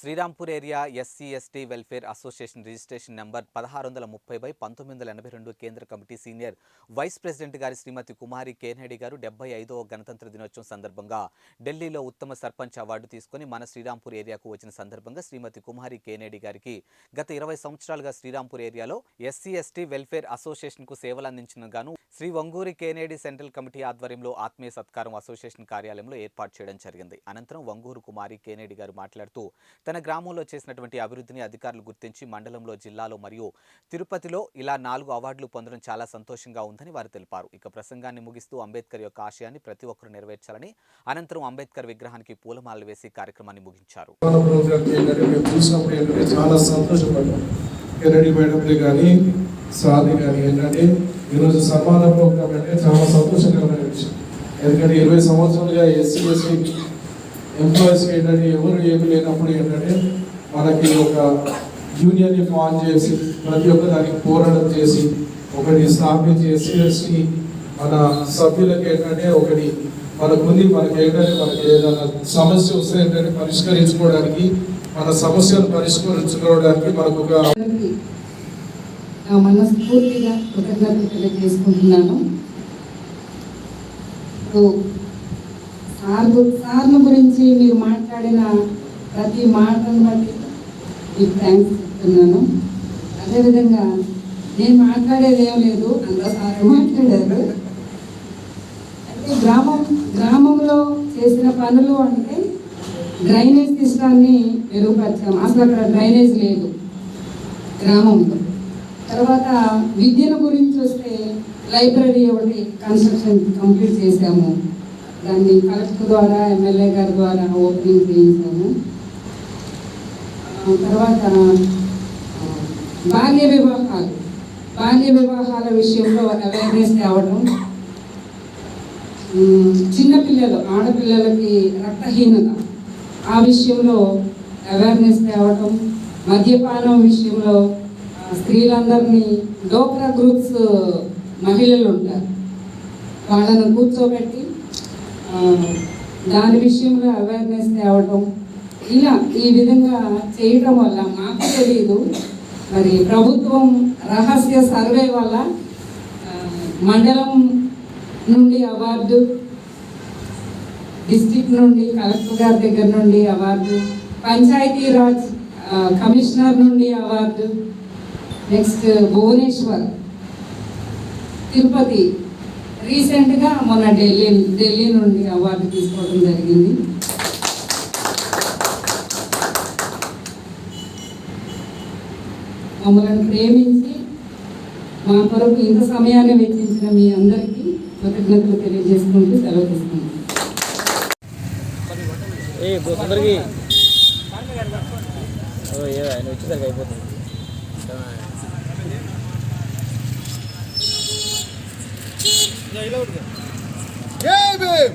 Srirampur area SC ST welfare association registration number పదహారు వందల ముప్పై బై పంతొమ్మిది వందల ఎనభై రెండు కేంద్ర కమిటీ సీనియర్ వైస్ ప్రెసిడెంట్ గారి శ్రీమతి కుమారి కేనేడి గారు డెబ్బై ఐదవ గణతంత్ర దినోత్సవం సందర్భంగా ఢిల్లీలో ఉత్తమ సర్పంచ్ అవార్డు తీసుకుని మన శ్రీరాంపూర్ ఏరియాకు వచ్చిన సందర్భంగా శ్రీమతి కుమారి కేనేడి గారికి గత ఇరవై సంవత్సరాలుగా శ్రీరాంపూర్ ఏరియాలో ఎస్సీ ఎస్టీ వెల్ఫేర్ అసోసియేషన్కు సేవలు అందించిన గాను Shri Vanguri Kennedy central committee ఆధ్వర్యంలో ఆత్మీయ సత్కారం అసోసియేషన్ కార్యాలయంలో ఏర్పాటు చేయడం జరిగింది. అనంతరం వంగూరు కుమారి కేనేడి గారు మాట్లాడుతూ తన గ్రామంలో చేసినటువంటి అభివృద్ధిని అధికారులు గుర్తించి మండలంలో జిల్లాలో మరియు తిరుపతిలో ఇలా నాలుగు అవార్డులు పొందడం చాలా సంతోషంగా ఉందని వారు తెలిపారు. ఇక ప్రసంగాన్ని ముగిస్తూ అంబేద్కర్ యొక్క ఆశయాన్ని ప్రతి ఒక్కరూ నెరవేర్చాలని అనంతరం అంబేద్కర్ విగ్రహానికి పూలమాలలు వేసి కార్యక్రమాన్ని ముగించారు. చాలా ఈరోజు సన్మాన ప్రోగ్రామ్ అంటే చాలా సంతోషకరమైన విషయం. ఎందుకంటే ఇరవై సంవత్సరాలుగా ఎస్సీ ఎస్టీ ఎంప్లాయీస్ ఏంటంటే ఎవరు ఏమి లేనప్పుడు ఏంటంటే మనకి ఒక యూనియన్ని ఫామ్ చేసి ప్రతి ఒక్క దానికి పోరాటం చేసి ఒకటి స్థాపించి ఎస్సీ ఎస్టీ మన సభ్యులకి ఏంటంటే ఒకటి మనకుంది మనకి ఏంటంటే మనకి ఏదైనా సమస్య వస్తే ఏంటంటే పరిష్కరించుకోవడానికి మన సమస్యలు పరిష్కరించుకోవడానికి మనకు ఒక మనస్ఫూర్తిగా కృతజ్ఞతలు తెలియజేసుకుంటున్నాను. సార్లు సార్ గురించి మీరు మాట్లాడిన ప్రతి మాటను బట్టి మీకు థ్యాంక్స్ చెప్తున్నాను. అదేవిధంగా నేను మాట్లాడేది ఏం లేదు అంత సార్లు మాట్లాడారు. అంటే గ్రామం గ్రామంలో చేసిన పనులు అంటే డ్రైనేజ్ సిస్టాన్ని మెరుగుపరిచాం. అసలు అక్కడ డ్రైనేజ్ లేదు గ్రామంలో. తర్వాత విద్యను గురించి వస్తే లైబ్రరీ ఒకటి కన్స్ట్రక్షన్ కంప్లీట్ చేశాము. దాన్ని కలెక్టర్ ద్వారా ఎమ్మెల్యే గారి ద్వారా ఓపెనింగ్ చేయించాము. తర్వాత బాల్య వివాహాలు. బాల్య వివాహాల విషయంలో అవేర్నెస్ తేవడం. చిన్నపిల్లలు ఆడపిల్లలకి రక్తహీనత ఆ విషయంలో అవేర్నెస్ తేవడం. మద్యపానం విషయంలో స్త్రీలందరినీ డోక్రా గ్రూప్స్ మహిళలు ఉంటారు. వాళ్ళను కూర్చోబెట్టి దాని విషయంలో అవేర్నెస్ తేవటం ఇలా ఈ విధంగా చేయటం వల్ల మాకు తెలియదు మరి ప్రభుత్వం రహస్య సర్వే వల్ల మండలం నుండి అవార్డు డిస్టిక్ నుండి కలెక్టర్ గారి దగ్గర నుండి అవార్డు పంచాయతీ రాజ్ కమిషనర్ నుండి అవార్డు నెక్స్ట్ భువనేశ్వర్ తిరుపతి రీసెంట్గా మొన్న ఢిల్లీ ఢిల్లీ నుండి అవార్డు తీసుకోవడం జరిగింది. మమ్మల్ని ప్రేమించి మా కొరకు ఇంత సమయాన్ని వెచ్చించిన మీ అందరికీ కృతజ్ఞతలు తెలియజేసుకుంటూ సెలవు తీసుకుంటాం అయిపోతుంది. జై భీమ్